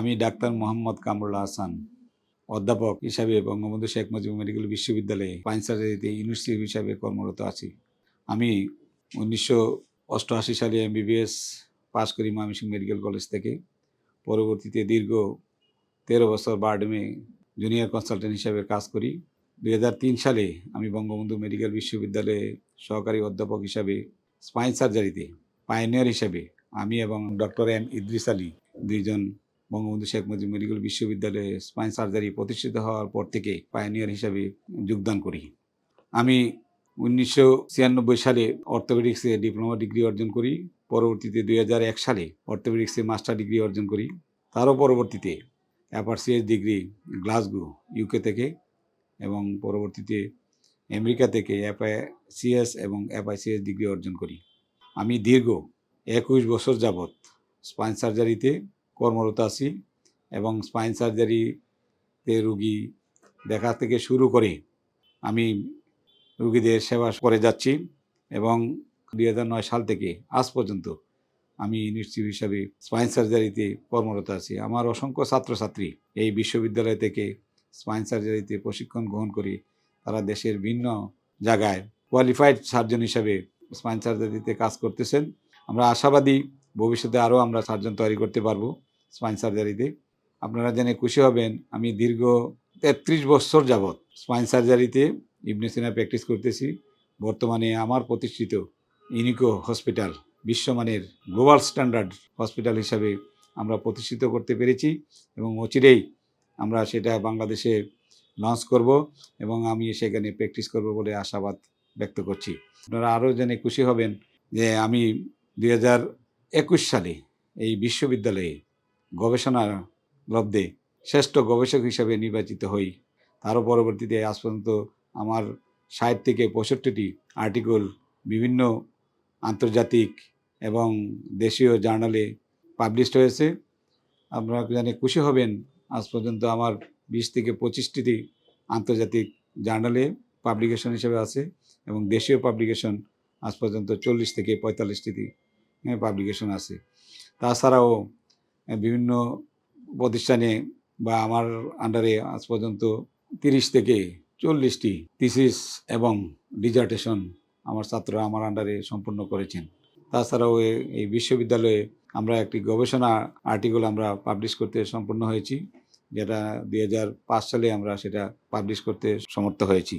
আমি ডাক্তার মোহাম্মদ কামরুল হাসান, অধ্যাপক হিসাবে বঙ্গবন্ধু শেখ মুজিব মেডিকেল বিশ্ববিদ্যালয়ে পাইন সার্জারিতে ইউনিভার্সিটি হিসাবে কর্মরত আছি। আমি উনিশশো অষ্টআশি সালে এমবিবিএস পাশ করি ময়মনসিংহ মেডিকেল কলেজ থেকে। পরবর্তীতে দীর্ঘ তেরো বছর বারডেমে জুনিয়র কনসালটেন্ট হিসাবে কাজ করি। দু হাজার তিন সালে আমি বঙ্গবন্ধু মেডিকেল বিশ্ববিদ্যালয়ে সহকারী অধ্যাপক হিসাবে স্পাইন সার্জারিতে পাইনিয়ার হিসাবে আমি এবং ডক্টর এম ইদ্রিস আলী দুইজন বঙ্গবন্ধু শেখ মুজিব মেডিকেল বিশ্ববিদ্যালয়ে স্পাইন সার্জারি প্রতিষ্ঠিত হওয়ার পর থেকে পাইনিয়ার হিসাবে যোগদান করি। আমি উনিশশো ছিয়ানব্বই সালে অর্থোপেডিক্সে ডিপ্লোমা ডিগ্রি অর্জন করি, পরবর্তীতে দুই সালে অর্থোপেডিক্সে মাস্টার ডিগ্রি অর্জন করি, তারও পরবর্তীতে অ্যাপারসিএস ডিগ্রি গ্লাসগো ইউকে থেকে এবং পরবর্তীতে আমেরিকা থেকে এফআইসিএস এবং এফআইসিএস ডিগ্রি অর্জন করি। আমি দীর্ঘ একুশ বছর যাবৎ স্পাইন সার্জারিতে কর্মরত আছি এবং স্পাইন সার্জারিতে রুগী দেখা থেকে শুরু করে আমি রুগীদের সেবা করে যাচ্ছি এবং দু হাজার নয় সাল থেকে আজ পর্যন্ত আমি ইউনিভার্সিটি হিসাবে স্পাইন সার্জারিতে কর্মরত আছি। আমার অসংখ্য ছাত্রছাত্রী এই বিশ্ববিদ্যালয় থেকে স্পাইন সার্জারিতে প্রশিক্ষণ গ্রহণ করে তারা দেশের ভিন্ন জায়গায় কোয়ালিফাইড সার্জন হিসাবে স্পাইন সার্জারিতে কাজ করতেছেন। আমরা আশাবাদী ভবিষ্যতে আরও আমরা সার্জন তৈরি করতে পারব। স্পাইন সার্জারিতে আপনারা জেনে খুশি হবেন, আমি দীর্ঘ তেত্রিশ বছর যাবৎ স্পাইন সার্জারিতে ইবনে সিনা প্র্যাকটিস করতেছি। বর্তমানে আমার প্রতিষ্ঠিত ইউনিকো হসপিটাল, বিশ্বমানের গ্লোবাল স্ট্যান্ডার্ড হসপিটাল হিসাবে আমরা প্রতিষ্ঠিত করতে পেরেছি এবং অচিরেই আমরা সেটা বাংলাদেশে লঞ্চ করব এবং আমি সেখানে প্র্যাকটিস করব বলে আশাবাদ ব্যক্ত করছি। আপনারা আরও জেনে খুশি হবেন যে আমি দুই সালে এই বিশ্ববিদ্যালয়ে গবেষণা লব্ধে শ্রেষ্ঠ গবেষক হিসাবে নির্বাচিত হই। তারও পরবর্তীতে আজ পর্যন্ত আমার ষাট থেকে পঁয়ষট্টিটি আর্টিকেল বিভিন্ন আন্তর্জাতিক এবং দেশীয় জার্নালে পাবলিশড হয়েছে। আপনারা জানে খুশি হবেন, আজ পর্যন্ত আমার বিশ থেকে পঁচিশটি আন্তর্জাতিক জার্নালে পাবলিকেশন হিসেবে আছে এবং দেশীয় পাবলিকেশন আজ পর্যন্ত চল্লিশ থেকে পঁয়তাল্লিশটি পাবলিকেশন আছে। তাছাড়াও বিভিন্ন প্রতিষ্ঠানে বা আমার আন্ডারে আজ পর্যন্ত তিরিশ থেকে চল্লিশটি থিসিস এবং ডিজার্টেশন আমার ছাত্ররা আমার আন্ডারে সম্পূর্ণ করেছেন। তাছাড়াও এই বিশ্ববিদ্যালয়ে আমরা একটি গবেষণা আর্টিকেল আমরা পাবলিশ করতে সম্পূর্ণ হয়েছি, যেটা দু হাজার পাঁচ সালে আমরা সেটা পাবলিশ করতে সমর্থ হয়েছি।